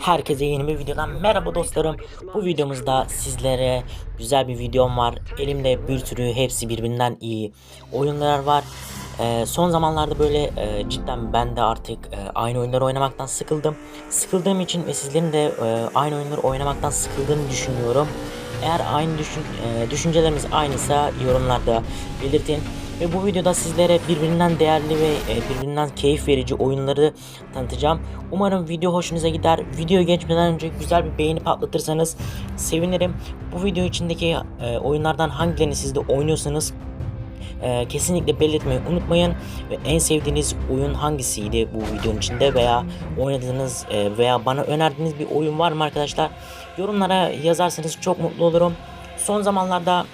Herkese yeni bir videodan merhaba dostlarım. Bu videomuzda sizlere güzel bir videom var. Elimde bir sürü hepsi birbirinden iyi oyunlar var. Ee, son zamanlarda böyle e, cidden ben de artık e, aynı oyunları oynamaktan sıkıldım. Sıkıldığım için ve sizlerin de e, aynı oyunları oynamaktan sıkıldığını düşünüyorum. Eğer aynı düşün, e, düşüncelerimiz aynıysa yorumlarda belirtin. Ve bu videoda sizlere birbirinden değerli ve e, birbirinden keyif verici oyunları tanıtacağım. Umarım video hoşunuza gider. Videoya geçmeden önce güzel bir beğeni patlatırsanız sevinirim. Bu video içindeki e, oyunlardan hangilerini siz de oynuyorsanız e, kesinlikle belirtmeyi unutmayın. Ve en sevdiğiniz oyun hangisiydi bu videonun içinde veya oynadığınız veya bana önerdiğiniz bir oyun var mı arkadaşlar? Yorumlara yazarsanız çok mutlu olurum. Son zamanlarda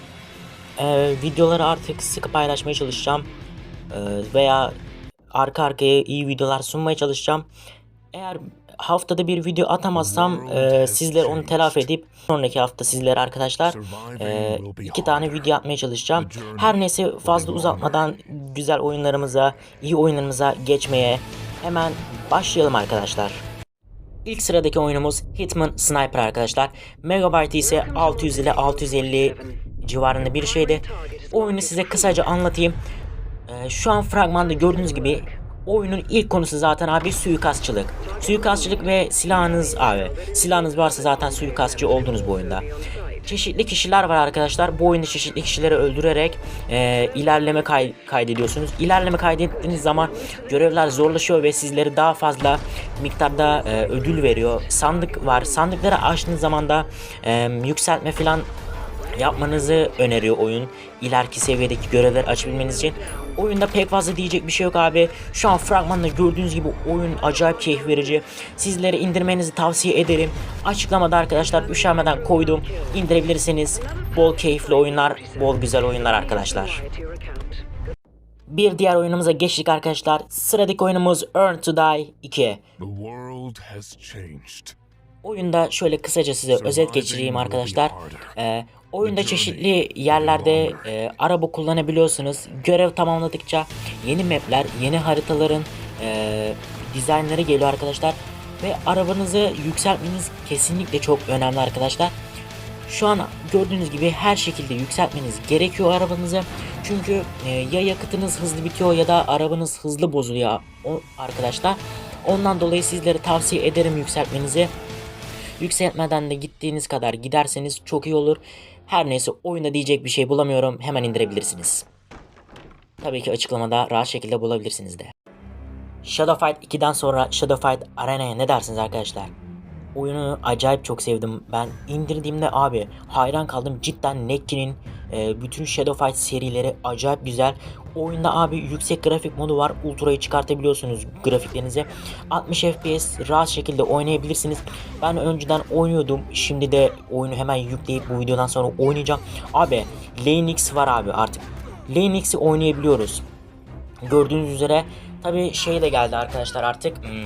e, videoları artık sıkı paylaşmaya çalışacağım. E, veya arka arkaya iyi videolar sunmaya çalışacağım. Eğer haftada bir video atamazsam e, sizler onu telafi edip sonraki hafta sizlere arkadaşlar e, iki tane video atmaya çalışacağım. Her neyse fazla uzatmadan güzel oyunlarımıza, iyi oyunlarımıza geçmeye hemen başlayalım arkadaşlar. İlk sıradaki oyunumuz Hitman Sniper arkadaşlar. Megabyte ise 600 ile 650 civarında bir şeydi. Oyunu size kısaca anlatayım. Ee, şu an fragmanda gördüğünüz gibi oyunun ilk konusu zaten abi suikastçılık. Suikastçılık ve silahınız abi. Silahınız varsa zaten suikastçı oldunuz bu oyunda. Çeşitli kişiler var arkadaşlar. Bu oyunda çeşitli kişileri öldürerek e, ilerleme kay- kaydediyorsunuz. İlerleme kaydettiğiniz zaman görevler zorlaşıyor ve sizleri daha fazla miktarda e, ödül veriyor. Sandık var. Sandıkları açtığınız zaman da e, yükseltme falan yapmanızı öneriyor oyun. İleriki seviyedeki görevler açabilmeniz için. Oyunda pek fazla diyecek bir şey yok abi. Şu an fragmanda gördüğünüz gibi oyun acayip keyif verici. Sizlere indirmenizi tavsiye ederim. Açıklamada arkadaşlar üşenmeden koydum. İndirebilirsiniz. Bol keyifli oyunlar, bol güzel oyunlar arkadaşlar. Bir diğer oyunumuza geçtik arkadaşlar. Sıradaki oyunumuz Earn to Die 2. The world has changed. Oyunda şöyle kısaca size özet geçireyim arkadaşlar. Ee, oyunda çeşitli yerlerde e, araba kullanabiliyorsunuz. Görev tamamladıkça yeni mapler, yeni haritaların e, dizaynları geliyor arkadaşlar. Ve arabanızı yükseltmeniz kesinlikle çok önemli arkadaşlar. Şu an gördüğünüz gibi her şekilde yükseltmeniz gerekiyor arabanızı. Çünkü e, ya yakıtınız hızlı bitiyor ya da arabanız hızlı bozuluyor o, arkadaşlar. Ondan dolayı sizlere tavsiye ederim yükseltmenizi. Yükseltmeden de gittiğiniz kadar giderseniz çok iyi olur. Her neyse oyunda diyecek bir şey bulamıyorum. Hemen indirebilirsiniz. Tabii ki açıklamada rahat şekilde bulabilirsiniz de. Shadow Fight 2'den sonra Shadow Fight Arena'ya ne dersiniz arkadaşlar? Oyunu acayip çok sevdim. Ben indirdiğimde abi hayran kaldım. Cidden Necki'nin e, bütün Shadow Fight serileri acayip güzel. Oyunda abi yüksek grafik modu var. Ultra'yı çıkartabiliyorsunuz grafiklerinize. 60 FPS rahat şekilde oynayabilirsiniz. Ben önceden oynuyordum. Şimdi de oyunu hemen yükleyip bu videodan sonra oynayacağım. Abi Lane X var abi artık. Lane X'i oynayabiliyoruz. Gördüğünüz üzere tabi şey de geldi arkadaşlar artık. Hmm,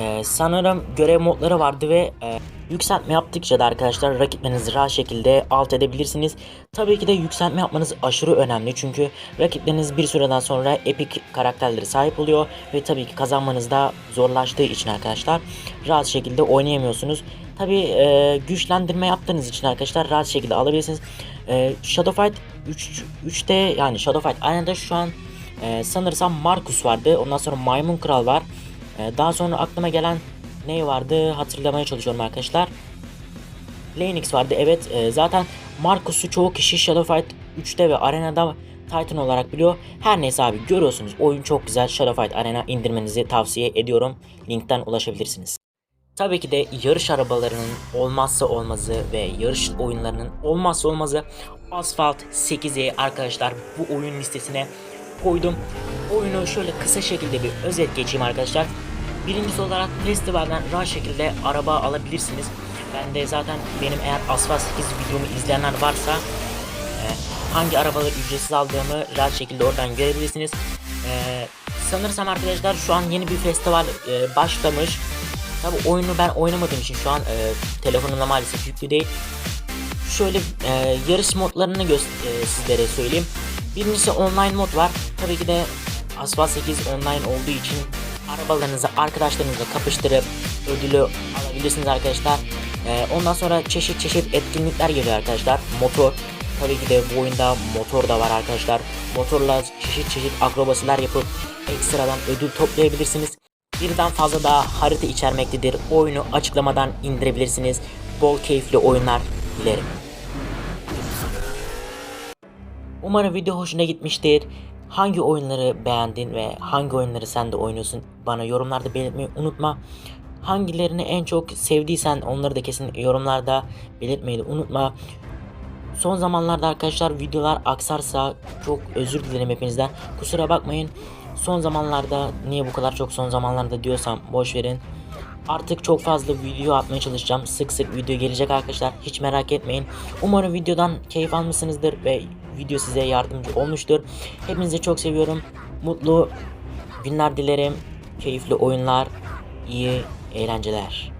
ee, sanırım görev modları vardı ve e, yükseltme yaptıkça da arkadaşlar rakiplerinizi rahat şekilde alt edebilirsiniz. Tabii ki de yükseltme yapmanız aşırı önemli çünkü rakipleriniz bir süreden sonra epik karakterlere sahip oluyor ve tabii ki kazanmanız da zorlaştığı için arkadaşlar rahat şekilde oynayamıyorsunuz. Tabii e, güçlendirme yaptığınız için arkadaşlar rahat şekilde alabilirsiniz. E, Shadow Fight 3 3'te yani Shadow Fight aynı şu an e, sanırsam Marcus vardı. Ondan sonra Maymun Kral var. Ee, daha sonra aklıma gelen ne vardı hatırlamaya çalışıyorum arkadaşlar. Lenix vardı evet e, zaten Marcus'u çoğu kişi Shadow Fight 3'te ve Arena'da Titan olarak biliyor. Her neyse abi görüyorsunuz oyun çok güzel. Shadow Fight Arena indirmenizi tavsiye ediyorum. Linkten ulaşabilirsiniz. Tabii ki de yarış arabalarının olmazsa olmazı ve yarış oyunlarının olmazsa olmazı Asphalt 8'i arkadaşlar bu oyun listesine koydum. Oyunu şöyle kısa şekilde bir özet geçeyim arkadaşlar. Birincisi olarak festivalden rahat şekilde araba alabilirsiniz. Ben de zaten benim eğer Asphalt 8 videomu izleyenler varsa e, hangi arabaları ücretsiz aldığımı rahat şekilde oradan görebilirsiniz. E, sanırsam arkadaşlar şu an yeni bir festival e, başlamış. Tabi oyunu ben oynamadığım için şu an e, telefonumda maalesef yüklü değil. Şöyle e, yarış modlarını e, sizlere söyleyeyim. Birincisi online mod var. Tabii ki de Asphalt 8 online olduğu için arabalarınızı arkadaşlarınızla kapıştırıp ödülü bilirsiniz arkadaşlar. Ee, ondan sonra çeşit çeşit etkinlikler geliyor arkadaşlar. Motor. Tabii ki de bu oyunda motor da var arkadaşlar. Motorla çeşit çeşit akrobasiler yapıp ekstradan ödül toplayabilirsiniz. Birden fazla daha harita içermektedir. Oyunu açıklamadan indirebilirsiniz. Bol keyifli oyunlar dilerim. Umarım video hoşuna gitmiştir. Hangi oyunları beğendin ve hangi oyunları sen de oynuyorsun bana yorumlarda belirtmeyi unutma. Hangilerini en çok sevdiysen onları da kesin yorumlarda belirtmeyi de unutma. Son zamanlarda arkadaşlar videolar aksarsa çok özür dilerim hepinizden. Kusura bakmayın. Son zamanlarda niye bu kadar çok son zamanlarda diyorsam boş verin. Artık çok fazla video atmaya çalışacağım. Sık sık video gelecek arkadaşlar. Hiç merak etmeyin. Umarım videodan keyif almışsınızdır ve video size yardımcı olmuştur. Hepinizi çok seviyorum. Mutlu günler dilerim. Keyifli oyunlar, iyi eğlenceler.